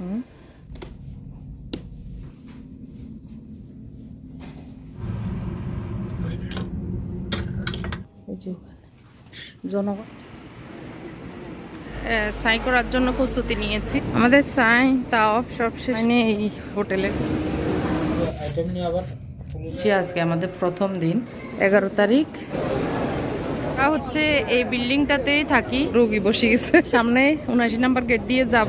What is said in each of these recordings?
হুম জনগণ সাই করার জন্য প্রস্তুতি নিয়েছি। আমাদের সাই তাও সব শেষ। এই হোটেলে। আইটেম নিয়ে আবার হচ্ছে আজকে আমাদের প্রথম দিন। এগারো তারিখ। তা হচ্ছে এই বিল্ডিংটাতেই থাকি। রোগী বসে গেছে। সামনে উনাশি নাম্বার গেট দিয়ে যাব।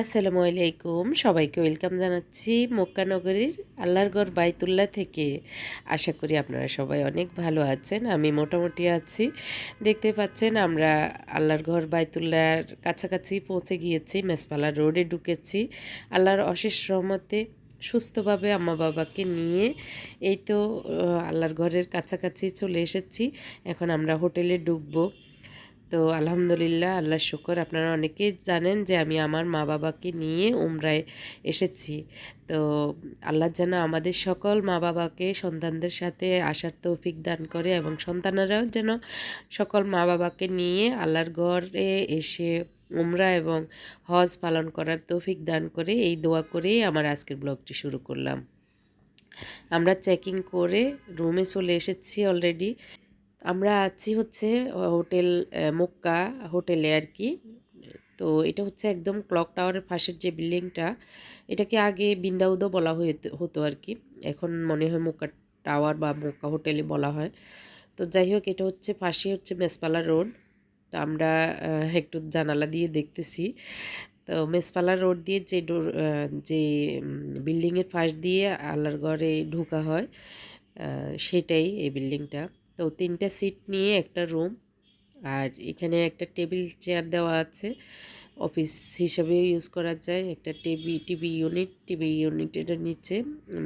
আসসালামু আলাইকুম। সবাইকে ওয়েলকাম জানাচ্ছি মক্কানগরীর আল্লাহর গড় বাইতুল্লাহ থেকে। আশা করি আপনারা সবাই অনেক ভালো আছেন, আমি মোটামুটি আছি। দেখতে পাচ্ছেন আমরা আল্লাহর ঘর বাইতুল্লাহর কাছাকাছি পৌঁছে গিয়েছি, মেসপালা রোডে ঢুকেছি। আল্লাহর অশেষ রহমতে সুস্থভাবে আম্মা বাবাকে নিয়ে এই তো আল্লাহর ঘরের কাছাকাছি চলে এসেছি। এখন আমরা হোটেলে ঢুকবো। তো আলহামদুলিল্লাহ, আল্লাহ শুকর। আপনারা অনেকেই জানেন যে আমি আমার মা বাবাকে নিয়ে উমরায় এসেছি। তো আল্লাহ যেন আমাদের সকল মা বাবাকে সন্তানদের সাথে আসার তৌফিক দান করে এবং সন্তানেরাও যেন সকল মা বাবাকে নিয়ে আল্লাহর ঘরে এসে উমরা এবং হজ পালন করার তৌফিক দান করে এই দোয়া করেই আমার আজকের ব্লগটি শুরু করলাম। আমরা চেকিং করে রুমে চলে এসেছি অলরেডি আমরা আছি হচ্ছে হোটেল মক্কা হোটেলে আর কি তো এটা হচ্ছে একদম ক্লক টাওয়ারের পাশের যে বিল্ডিংটা, এটাকে আগে বিন্দাউদও বলা হইতে হতো আর কি এখন মনে হয় মক্কা টাওয়ার বা মক্কা হোটেলে বলা হয়। তো যাই হোক, এটা হচ্ছে পাশে হচ্ছে মেসপালা রোড। তো আমরা একটু জানালা দিয়ে দেখতেছি। তো মেসপালা রোড দিয়ে যে ডোর যে বিল্ডিংয়ের পাশ দিয়ে আল্লাহর ঘরে ঢোকা হয় সেটাই এই বিল্ডিংটা। তো তিনটা সিট নিয়ে একটা রুম আর এখানে একটা টেবিল চেয়ার দেওয়া আছে। অফিস হিসাবে ইউজ করা যায়। একটা টিভি টিভি ইউনিট, টিভি ইউনিটের নিচে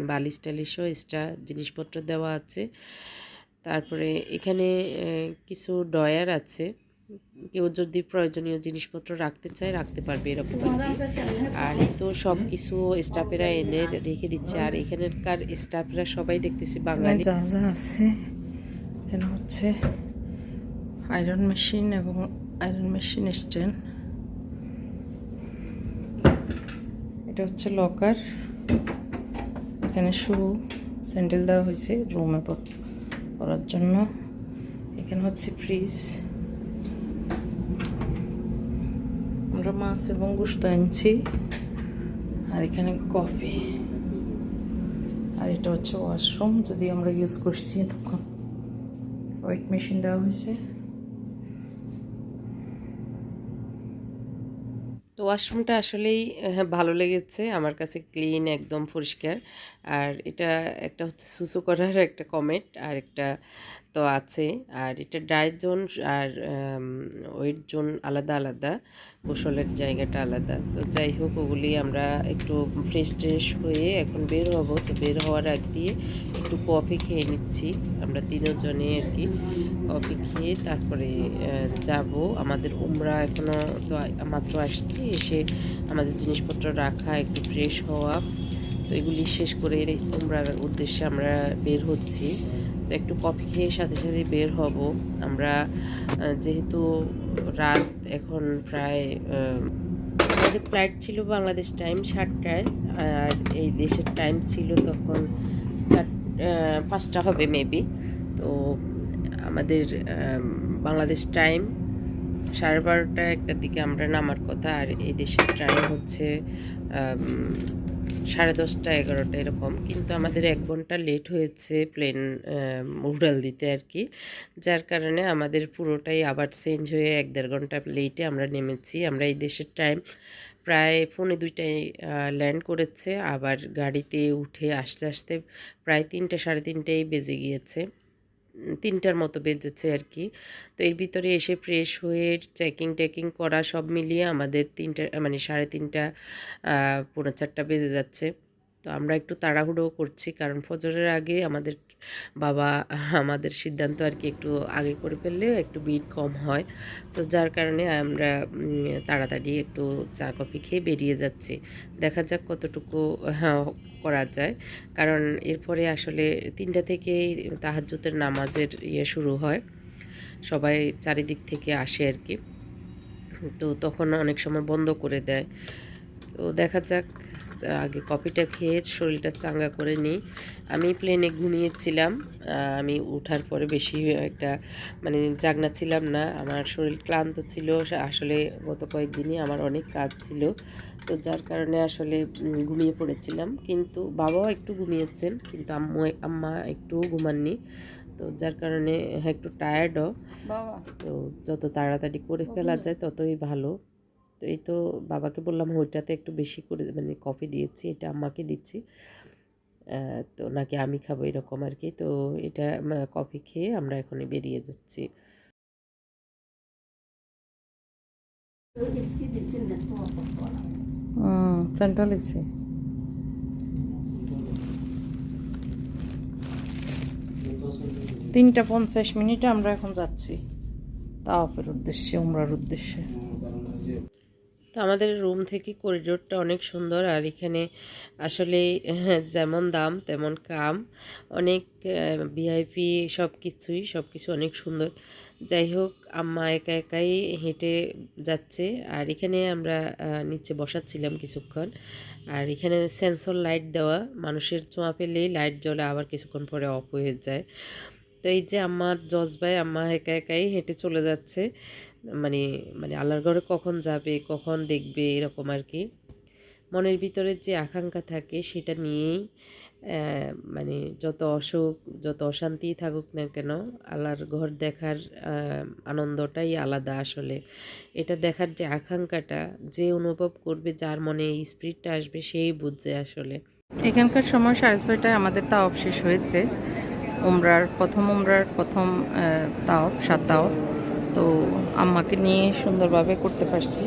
বালিশ টালিশও এক্সট্রা জিনিসপত্র দেওয়া আছে। তারপরে এখানে কিছু ডয়ার আছে। কেউ যদি প্রয়োজনীয় জিনিসপত্র রাখতে চায়, রাখতে পারবে এরকম আর তো সব কিছু স্টাফেরা এনে রেখে দিচ্ছে। আর এখানকার স্টাফরা সবাই দেখতেছি বাঙালি। আছে। এখানে হচ্ছে আয়রন মেশিন এবং আয়রন মেশিন স্ট্যান্ড এটা হচ্ছে লকার এখানে শু স্যান্ডেল দেওয়া হয়েছে রুমে পরার জন্য। এখানে হচ্ছে ফ্রিজ আমরা মাছ এবং গুস্ত আনছি। আর এখানে কফি আর এটা হচ্ছে ওয়াশরুম যদি আমরা ইউজ করছি তখন ওয়েট মেশিন দেওয়া হয়েছে। তো ওয়াশরুমটা আসলেই আহ, ভালো লেগেছে। আমার কাছে ক্লিন একদম পরিষ্কার। আর এটা একটা হচ্ছে সুসু করার একটা কমেন্ট আর একটা তো আছে। আর এটা ডায়েট জোন আর ওয়েট জোন আলাদা আলাদা গোসলের জায়গাটা আলাদা। তো যাই হোক ওগুলি আমরা একটু ফ্রেশ ট্রেশ হয়ে এখন বের হব। তো বের হওয়ার আগ দিয়ে একটু কফি খেয়ে নিচ্ছি। আমরা তিনজনে আর কি। কফি খেয়ে তারপরে যাব। আমাদের উমরা এখনও তো মাত্র আসছে। এসে আমাদের জিনিসপত্র রাখা, একটু ফ্রেশ হওয়া। তো এগুলি শেষ করে উমরার উদ্দেশ্যে আমরা বের হচ্ছি। তো একটু কফি খেয়ে সাথে সাথে বের হব। আমরা যেহেতু রাত এখন প্রায় আমাদের ফ্লাইট ছিল বাংলাদেশ টাইম সাতটায়। আর এই দেশের টাইম ছিল তখন চার পাঁচটা হবে মেবি তো আমাদের বাংলাদেশ টাইম সাড়ে বারোটা একটার দিকে আমরা নামার কথা, আর এই দেশের টাইম হচ্ছে সাড়ে দশটা, এগারোটা, এরকম। কিন্তু আমাদের এক ঘণ্টা লেট হয়েছে প্লেন উড়াল দিতে আর কি। যার কারণে আমাদের পুরোটাই আবার চেঞ্জ হয়ে এক দেড় ঘণ্টা লেটে আমরা নেমেছি। আমরা এই দেশের টাইম প্রায় পৌনে দুইটায় ল্যান্ড করেছে। আবার গাড়িতে উঠে আসতে আসতে প্রায় তিনটে, সাড়ে তিনটেই বেজে গিয়েছে। তিনটার মতো বেজেছে আর কি। তো এর ভিতরে এসে ফ্রেশ হয়ে চেকিং টেকিং করা সব মিলিয়ে আমাদের তিনটা মানে সাড়ে তিনটা পৌনে চারটা বেজে যাচ্ছে। তো আমরা একটু তাড়াহুড়ো করছি, কারণ ফজরের আগে আমাদের বাবা আমাদের সিদ্ধান্ত আর কি একটু আগে করে ফেললেও একটু বিট কম হয়। তো যার কারণে আমরা তাড়াতাড়ি একটু চা কফি খেয়ে বেরিয়ে যাচ্ছি। দেখা যাক কতটুকু হ্যাঁ, করা যায়। কারণ এরপরে আসলে তিনটা থেকেই তাহাজ্জুদের নামাজের ইয়ে শুরু হয়। সবাই চারিদিক থেকে আসে আর কি। তো তখন অনেক সময় বন্ধ করে দেয়। তো দেখা যাক আগে কফিটা খেয়ে শরীরটা চাঙ্গা করে নিই। আমি প্লেনে ঘুমিয়েছিলাম। আমি উঠার পরে বেশি একটা মানে জাগনা ছিলাম না। আমার শরীর ক্লান্ত ছিল। আসলে গত কয়েকদিনই আমার অনেক কাজ ছিল। তো যার কারণে আসলে ঘুমিয়ে পড়েছিলাম। কিন্তু বাবাও একটু ঘুমিয়েছেন কিন্তু আম্মু আম্মা একটু ঘুমাননি। তো যার কারণে একটু টায়ার্ডও তো যত তাড়াতাড়ি করে ফেলা যায় ততই ভালো। তো এই তো বাবাকে বললাম, ওইটাতে একটু বেশি করে মানে কফি দিয়েছি, এটা আম্মাকে দিচ্ছি। তো নাকি আমি খাব এরকম আর কি। তো এটা কফি খেয়ে আমরা এখনই বেরিয়ে যাচ্ছি। তিনটা পঞ্চাশ মিনিটে আমরা এখন যাচ্ছি। তাওয়াফের উদ্দেশ্যে, উমরার উদ্দেশ্যে। তো আমাদের রুম থেকে করিডোরটা অনেক সুন্দর আর এখানে আসলে যেমন দাম তেমন কাম। অনেক ভিআইপি সব কিছুই সব কিছু অনেক সুন্দর। যাই হোক, আম্মা একা একাই হেঁটে যাচ্ছে। আর এখানে আমরা নিচে বসাচ্ছিলাম কিছুক্ষণ। আর এখানে সেন্সর লাইট দেওয়া, মানুষের চোঁয়া পেলেই লাইট জ্বলে, আবার কিছুক্ষণ পরে অফ হয়ে যায়। তো এই যে আমার জজবাই আম্মা একা একাই হেঁটে চলে যাচ্ছে। মানে মানে আল্লাহর ঘরে কখন যাবে, কখন দেখবে, এরকম আর কি। মনের ভিতরে যে আকাঙ্ক্ষা থাকে সেটা নিয়েই মানে যত অসুখ, যত অশান্তি থাকুক না কেন, আল্লাহর ঘর দেখার আনন্দটাই আলাদা আসলে। এটা দেখার যে আকাঙ্ক্ষাটা, যে অনুভব করবে, যার মনে এই স্পিরিটটা আসবে, সেই বুঝছে আসলে। এখানকার সময় সাড়ে ছয়টায় আমাদের তাওয়াফ শেষ হয়েছে। উমরার, প্রথম উমরার প্রথম তাও সাত তাওয়াফ। তো আম্মাকে নিয়ে সুন্দরভাবে করতে পারছি।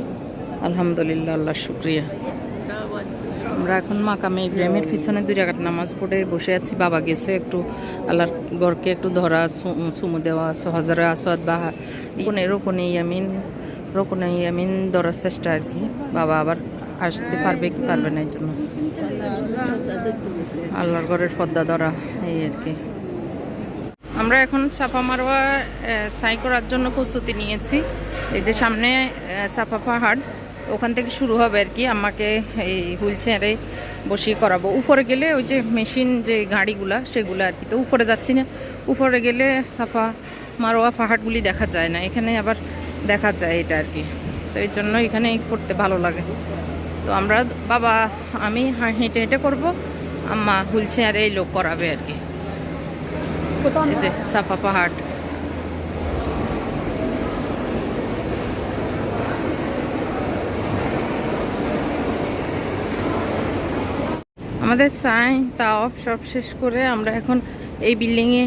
আলহামদুলিল্লাহ, আল্লাহ শুক্রিয়া। আমরা এখন মাকামে ইব্রাহিমের পিছনে দুই রাকাত নামাজ পড়ে বসে আছি। বাবা গেছে একটু আল্লাহর গড়কে একটু ধরা সুমু দেওয়া সহজারা আসাদ বা রোকনে রোকনে ইয়ামিন রোকনে ইয়ামিন ধরার চেষ্টা আর কি। বাবা আবার আসতে পারবে কি পারবে না এই জন্য। আল্লাহর ঘরের পদ্মা ধরা, এই আর কি। আমরা এখন ছাপা মারোয়া সাই করার জন্য প্রস্তুতি নিয়েছি। এই যে সামনে চাপা পাহাড় ওখান থেকে শুরু হবে আর কি। আমাকে এই হুইল চেয়ারে বসিয়ে করাবো। উপরে গেলে ওই যে মেশিন, যে গাড়িগুলা, সেগুলো আর কি। তো উপরে যাচ্ছি না। উপরে গেলে সাফা মারোয়া পাহাড়গুলি দেখা যায় না। এখানে আবার দেখা যায় এটা আর কি। তো এই জন্য এখানে করতে ভালো লাগে। তো আমরা, বাবা, আমি হেঁটে হেঁটে করব। আম্মা হুইল চেয়ারে এই লোক করাবে আর কি। চাপা পাহাড় আমাদের চাই তাও সব শেষ করে আমরা এখন এই বিল্ডিংয়ে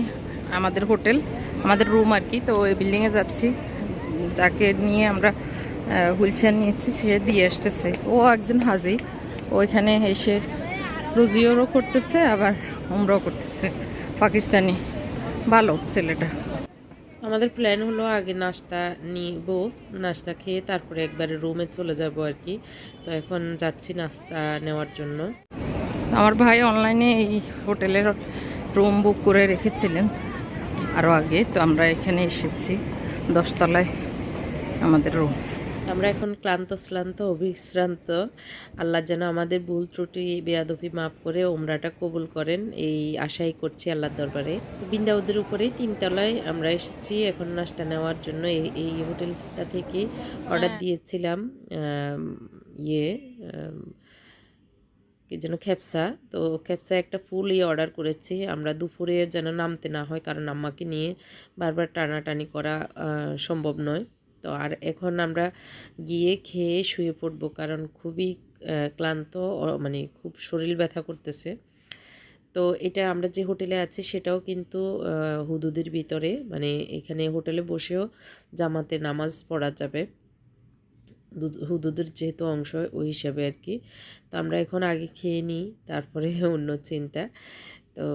আমাদের হোটেল, আমাদের রুম আর কি। তো এই বিল্ডিংয়ে যাচ্ছি। যাকে নিয়ে আমরা হুইল চেয়ার নিয়েছি, সে দিয়ে আসতেছে। ও একজন হাজি। ও এখানে এসে রুজিওরও করতেছে, আবার উমরাও করতেছে, পাকিস্তানি। ভালো ছেলেটা। আমাদের প্ল্যান হলো আগে নাস্তা নিব নাস্তা খেয়ে তারপরে একবারে রুমে চলে যাব আর কি। তো এখন যাচ্ছি নাস্তা নেওয়ার জন্য। আমার ভাই অনলাইনে এই হোটেলের রুম বুক করে রেখেছিলেন আরও আগে। তো আমরা এখানে এসেছি দশতলায় আমাদের রুম আমরা এখন ক্লান্ত শ্লান্ত অভিশ্রান্ত আল্লাহ যেন আমাদের ভুল ত্রুটি বেয়াদফি মাফ করে ওমরাটা কবুল করেন এই আশাই করছি আল্লাহর দরবারে। তো বৃন্দাবদের উপরেই তিনতলায় আমরা এসেছি। এখন নাস্তা নেওয়ার জন্য এই এই হোটেলটা থেকে অর্ডার দিয়েছিলাম ইয়ে কি যেন খেপসা তো খেপসা একটা ফুলই অর্ডার করেছি। আমরা দুপুরে যেন নামতে না হয় কারণ আম্মাকে নিয়ে বারবার টানাটানি করা সম্ভব নয়। তো আর এখন আমরা গিয়ে খেয়ে শুয়ে পড়ব কারণ খুবই ক্লান্ত মানে খুব শরীর ব্যথা করতেছে। তো এটা আমরা যে হোটেলে আছি সেটাও কিন্তু হুদুদের ভিতরে মানে এখানে হোটেলে বসেও জামাতে নামাজ পড়া যাবে। হুদুদের যেহেতু অংশ, ওই হিসাবে আর কি। তো আমরা এখন আগে খেয়ে নিই, তারপরে অন্য চিন্তা। তো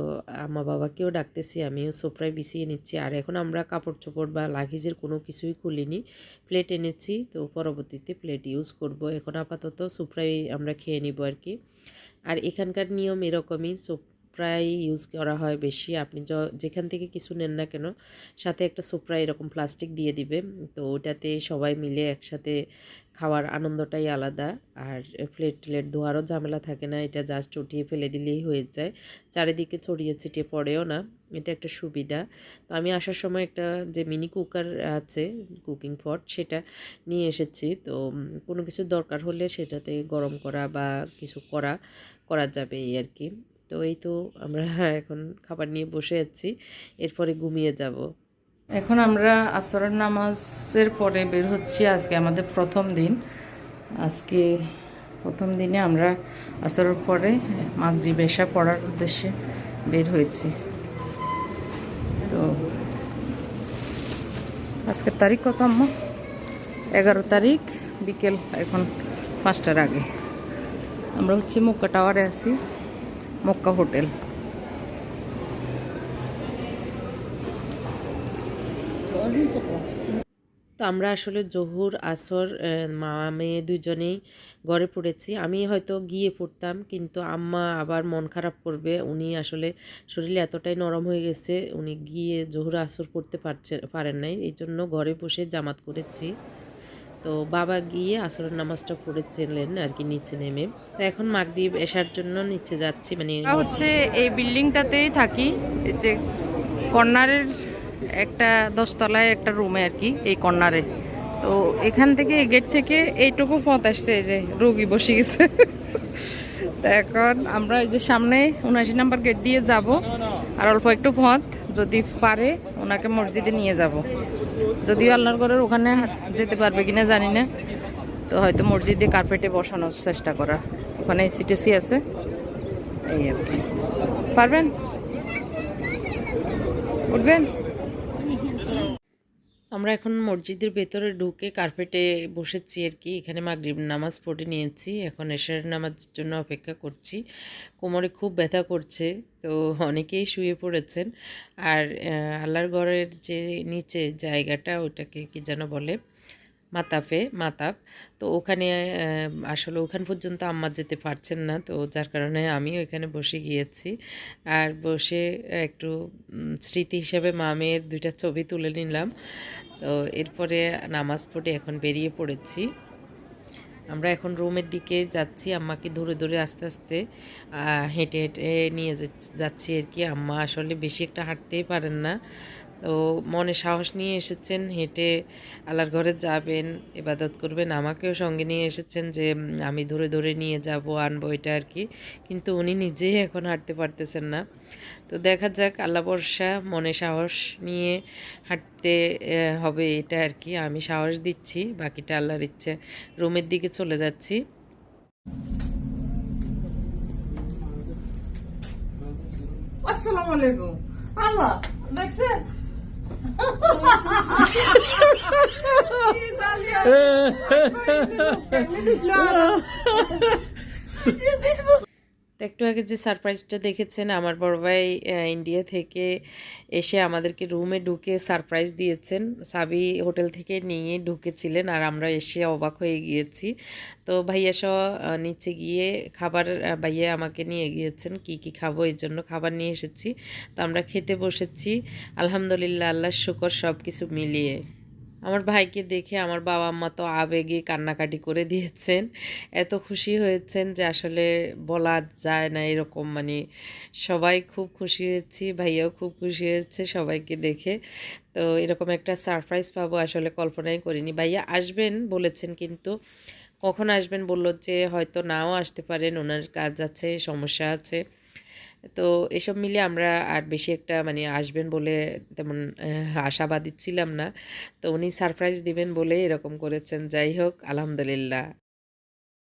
আমার বাবাকেও ডাকতেছি, আমিও সোফরায় বিছিয়ে নিচ্ছি। আর এখন আমরা কাপড় চোপড় বা লাগেজের কোনো কিছুই খুলিনি। প্লেট এনেছি, তো পরবর্তীতে প্লেট ইউজ করব। এখন আপাতত সোফরাই আমরা খেয়ে নিব আর কি। আর এখানকার নিয়ম এরকমই সোফরাই ইউজ করা হয় বেশি। আপনি যেখান থেকে কিছু নেন না কেন, সাথে একটা সোফরা এরকম প্লাস্টিক দিয়ে দিবে। তো ওটাতে সবাই মিলে একসাথে খাওয়ার আনন্দটাই আলাদা। আর প্লেট প্লেট ধোয়ারও ঝামেলা থাকে না, এটা জাস্ট উঠিয়ে ফেলে দিলেই হয়ে যায়। চারিদিকে ছড়িয়ে ছিটিয়ে পড়েও না, এটা একটা সুবিধা। তো আমি আসার সময় একটা যে মিনি কুকার আছে কুকিং পট সেটা নিয়ে এসেছি। তো কোনো কিছু দরকার হলে সেটাতে গরম করা বা কিছু করা করা যাবে এই আর কি। তো এই তো আমরা এখন খাবার নিয়ে বসে আছি, এরপরে ঘুমিয়ে যাব। এখন আমরা আসরের নামাজের পরে বের হচ্ছি, আজকে আমাদের প্রথম দিন। আজকে প্রথম দিনে আমরা আসরের পরে মাগরি বেশা পড়ার উদ্দেশ্যে বের হয়েছি। তো আজকের তারিখ কত আম্মা? এগারো তারিখ, বিকেল এখন পাঁচটার আগে। আমরা হচ্ছে মক্কা টাওয়ারে আছি। Makkah hotel. তো আমরা আসলে জহুর, আসর মা, মেয়ে দুজনেই ঘরে পড়েছি। আমি হয়তো গিয়ে পড়তাম, কিন্তু আম্মা আবার মন খারাপ করবে। উনি আসলে শরীরে এতটাই নরম হয়ে গেছে, উনি গিয়ে জহুর, আসর পড়তে পারছে, পারেন নাই। এই জন্য ঘরে বসে জামাত করেছি তো বাবা গিয়ে আসরের নামাজটা পড়েছিলেন আর কি নিচে নেমে। তো এখন মাগরিব এসার জন্য নিচে যাচ্ছি মানে হচ্ছে এই বিল্ডিংটাতেই থাকি যে কর্নারের একটা দশতলায় একটা রুমে আর কি, এই কর্নারে। তো এখান থেকে এই গেট থেকে এইটুকু পথ আসছে যে রোগী বসে গেছে। তো এখন আমরা এই যে সামনে উনাশি নাম্বার গেট দিয়ে যাব, আর অল্প একটু পথ, যদি পারে ওনাকে মসজিদে নিয়ে যাব। যদিও আল্লাহর ঘরের ওখানে যেতে পারবে কিনা জানি না। তো হয়তো মসজিদে কার্পেটে বসানোর চেষ্টা করা। ওখানে সিটিসি আছে। এই আর কি। পারবেন? উঠবেন? আমরা এখন মসজিদের ভেতরে ঢুকে কার্পেটে বসেছি আর কি। এখানে মাগরিব নামাজ পড়ে নিয়েছি। এখন এশার নামাজের জন্য অপেক্ষা করছি। কোমরে খুব ব্যথা করছে, তো অনেকেই শুয়ে পড়েছেন। আর আল্লাহর ঘরের যে নিচে জায়গাটা ওটাকে কি যেন বলে? মাতাফে মাতাপ। তো ওখানে আসলে ওখান পর্যন্ত আম্মা যেতে পারছেন না, তো যার কারণে আমি এখানে বসে গিয়েছি। আর বসে একটু স্মৃতি হিসেবে মামের দুইটা ছবি তুলে নিলাম। তো এরপরে নামাজ পড়ে এখন বেরিয়ে পড়েছি। আমরা এখন রুমের দিকে যাচ্ছি, আম্মাকে ধরে ধরে আস্তে আস্তে হেঁটে হেঁটে নিয়ে যাচ্ছি- আর কি। আম্মা আসলে বেশি একটা হাঁটতেই পারেন না। তো মনে সাহস নিয়ে এসেছেন, হেঁটে আল্লাহর ঘরে যাবেন এবাদত করবেন। আমাকেও সঙ্গে নিয়ে এসেছেন যে আমি ধরে ধরে নিয়ে যাব, আনব এটা আর কি। কিন্তু উনি নিজেই এখন হাঁটতে পারতেছেন না। তো দেখা যাক, আল্লাহ বর্ষা মনে সাহস নিয়ে হাঁটতে হবে এটা আর কি। আমি সাহস দিচ্ছি, বাকিটা আল্লাহর ইচ্ছে। রুমের দিকে চলে যাচ্ছি। আসসালামু আলাইকুম। আল্লাহ, দেখছেন? Güzel ya. Böyle তো একটু আগে যে সারপ্রাইজটা দেখেছেন, আমার বড় ভাই ইন্ডিয়া থেকে এসে আমাদেরকে রুমে ঢুকে সারপ্রাইজ দিয়েছেন। সাবি হোটেল থেকে নিয়ে ঢুকেছিলেন আর আমরা এসে অবাক হয়ে গিয়েছি। তো ভাইয়া সহ নিচে গিয়ে খাবার ভাইয়া আমাকে নিয়ে গিয়েছেন, কি কি খাব এই জন্য খাবার নিয়ে এসেছি। তো আমরা খেতে বসেছি। আলহামদুলিল্লাহ আল্লাহ শুকর সব কিছু মিলিয়ে। আমার ভাইকে দেখে আমার বাবা মা তো আবেগে কান্নাকাটি করে দিয়েছেন। এত খুশি হয়েছেন যে আসলে বলা যায় না এরকম মানে সবাই খুব খুশি হয়েছি, ভাইয়াও খুব খুশি হয়েছে সবাইকে দেখে। তো এরকম একটা সারপ্রাইজ পাবো আসলে কল্পনাই করিনি। ভাইয়া আসবেন বলেছেন কিন্তু কখন আসবেন? বলল যে হয়তো নাও আসতে পারেন, ওনার কাজ আছে, সমস্যা আছে। তো এসব মিলে আমরা আর বেশি একটা মানে আসবেন বলে তেমন আশাবাদী ছিলাম না। তো উনি সারপ্রাইজ দিবেন বলে এরকম করেছেন। যাই হোক, আলহামদুলিল্লাহ।